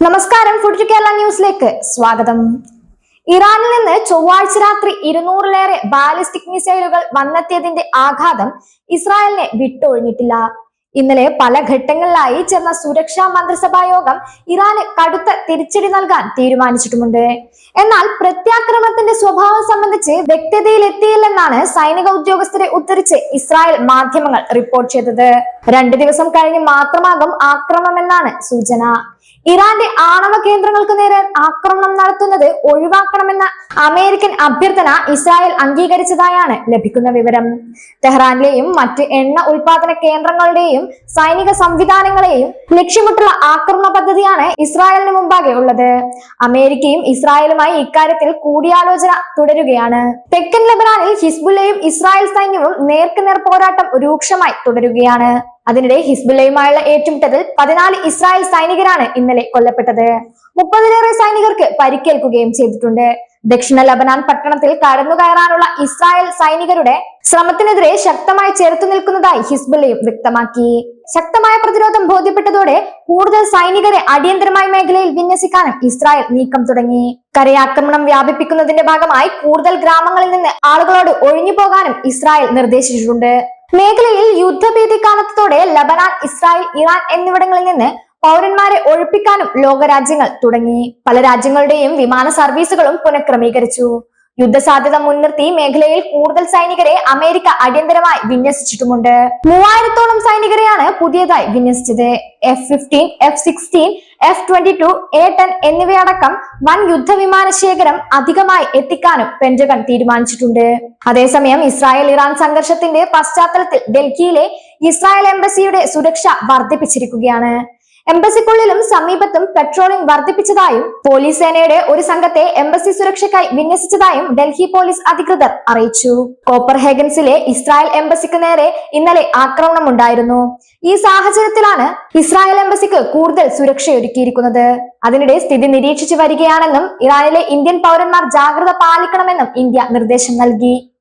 നമസ്കാരം. ഫുഡ് കേരള ന്യൂസിലേക്ക് സ്വാഗതം. ഇറാനിൽ നിന്ന് ചൊവ്വാഴ്ച രാത്രി ഇരുന്നൂറിലേറെ ബാലിസ്റ്റിക് മിസൈലുകൾ വന്നെത്തിയതിന്റെ ആഘാതം ഇസ്രായേലിനെ വിട്ടൊഴിഞ്ഞിട്ടില്ല. ഇന്നലെ പല ഘട്ടങ്ങളിലായി ചേർന്ന സുരക്ഷാ മന്ത്രിസഭാ യോഗം ഇറാന് കടുത്ത തിരിച്ചടി നൽകാൻ തീരുമാനിച്ചിട്ടുമുണ്ട്. എന്നാൽ പ്രത്യാക്രമണത്തിന്റെ സ്വഭാവം സംബന്ധിച്ച് വ്യക്തതയിലെത്തിയില്ലെന്നാണ് സൈനിക ഉദ്യോഗസ്ഥരെ ഉദ്ധരിച്ച് ഇസ്രായേൽ മാധ്യമങ്ങൾ റിപ്പോർട്ട് ചെയ്തത്. രണ്ടു ദിവസം കഴിഞ്ഞ് മാത്രമാകും ആക്രമണമെന്നാണ് സൂചന. ഇറാന്റെ ആണവ കേന്ദ്രങ്ങൾക്ക് നേരെ ആക്രമണം നടത്തുന്നത് ഒഴിവാക്കണമെന്ന അമേരിക്കൻ അഭ്യർത്ഥന ഇസ്രായേൽ അംഗീകരിച്ചതായാണ് ലഭിക്കുന്ന വിവരം. തെഹ്റാനിലെയും മറ്റ് എണ്ണ ഉൽപാദന കേന്ദ്രങ്ങളുടെയും സൈനിക സംവിധാനങ്ങളെയും ലക്ഷ്യമിട്ടുള്ള ആക്രമണ പദ്ധതിയാണ് ഇസ്രായേലിന് മുമ്പാകെ ഉള്ളത്. അമേരിക്കയും ഇസ്രായേലുമായി ഇക്കാര്യത്തിൽ കൂടിയാലോചന തുടരുകയാണ്. തെക്കൻ ലബനാനിൽ ഹിസ്ബുല്ലയും ഇസ്രായേൽ സൈന്യവും നേർക്കുനേർ പോരാട്ടം രൂക്ഷമായി തുടരുകയാണ്. അതിനിടെ ഹിസ്ബുല്ലയുമായുള്ള ഏറ്റുമുട്ടലിൽ പതിനാല് ഇസ്രായേൽ സൈനികരാണ് ഇന്നലെ കൊല്ലപ്പെട്ടത്. മുപ്പതിലേറെ സൈനികർക്ക് പരിക്കേൽക്കുകയും ചെയ്തിട്ടുണ്ട്. ദക്ഷിണ ലബനാൻ പട്ടണത്തിൽ കടന്നുകയറാനുള്ള ഇസ്രായേൽ സൈനികരുടെ ശ്രമത്തിനെതിരെ ശക്തമായി ചെറുത്തു നിൽക്കുന്നതായി ഹിസ്ബുല്ലയും വ്യക്തമാക്കി. ശക്തമായ പ്രതിരോധം ബോധ്യപ്പെട്ടതോടെ കൂടുതൽ സൈനികരെ അടിയന്തരമായി മേഖലയിൽ വിന്യസിക്കാനും ഇസ്രായേൽ നീക്കം തുടങ്ങി. കരയാക്രമണം വ്യാപിപ്പിക്കുന്നതിന്റെ ഭാഗമായി കൂടുതൽ ഗ്രാമങ്ങളിൽ നിന്ന് ആളുകളോട് ഒഴിഞ്ഞു പോകാനും ഇസ്രായേൽ നിർദ്ദേശിച്ചിട്ടുണ്ട്. മേഖലയിൽ യുദ്ധഭീതി കാലത്തോടെ ലബനാൻ ഇസ്രായേൽ ഇറാൻ എന്നിവിടങ്ങളിൽ നിന്ന് പൗരന്മാരെ ഒഴിപ്പിക്കാനും ലോകരാജ്യങ്ങൾ തുടങ്ങി. പല രാജ്യങ്ങളുടെയും വിമാന സർവീസുകളും പുനഃക്രമീകരിച്ചു. യുദ്ധസാധ്യത മുൻനിർത്തി മേഖലയിൽ കൂടുതൽ സൈനികരെ അമേരിക്ക അടിയന്തരമായി വിന്യസിച്ചിട്ടുമുണ്ട്. മൂവായിരത്തോളം സൈനികരെയാണ് പുതിയതായി വിന്യസിച്ചത്. F fifteen F sixteen F twenty two A ten എന്നിവയടക്കം വൻ യുദ്ധവിമാന ശേഖരം അധികമായി എത്തിക്കാനും പെന്റഗൺ തീരുമാനിച്ചിട്ടുണ്ട്. അതേസമയം ഇസ്രായേൽ ഇറാൻ സംഘർഷത്തിന്റെ പശ്ചാത്തലത്തിൽ ഡൽഹിയിലെ ഇസ്രായേൽ എംബസിയുടെ സുരക്ഷ വർദ്ധിപ്പിച്ചിരിക്കുകയാണ്. എംബസിക്കുള്ളിലും സമീപത്തും പെട്രോളിംഗ് വർദ്ധിപ്പിച്ചതായും പോലീസ് സേനയുടെ ഒരു സംഘത്തെ എംബസി സുരക്ഷയ്ക്കായി വിന്യസിച്ചതായും ഡൽഹി പോലീസ് അധികൃതർ അറിയിച്ചു. കോപ്പർ ഹേഗൻസിലെ ഇസ്രായേൽ എംബസിക്ക് നേരെ ഇന്നലെ ആക്രമണം ഉണ്ടായിരുന്നു ഈ സാഹചര്യത്തിലാണ് ഇസ്രായേൽ എംബസിക്ക് കൂടുതൽ സുരക്ഷയൊരുക്കിയിരിക്കുന്നത്. അതിനിടെ സ്ഥിതി നിരീക്ഷിച്ചു വരികയാണെന്നും ഇറാനിലെ ഇന്ത്യൻ പൗരന്മാർ ജാഗ്രത പാലിക്കണമെന്നും ഇന്ത്യ നിർദ്ദേശം നൽകി.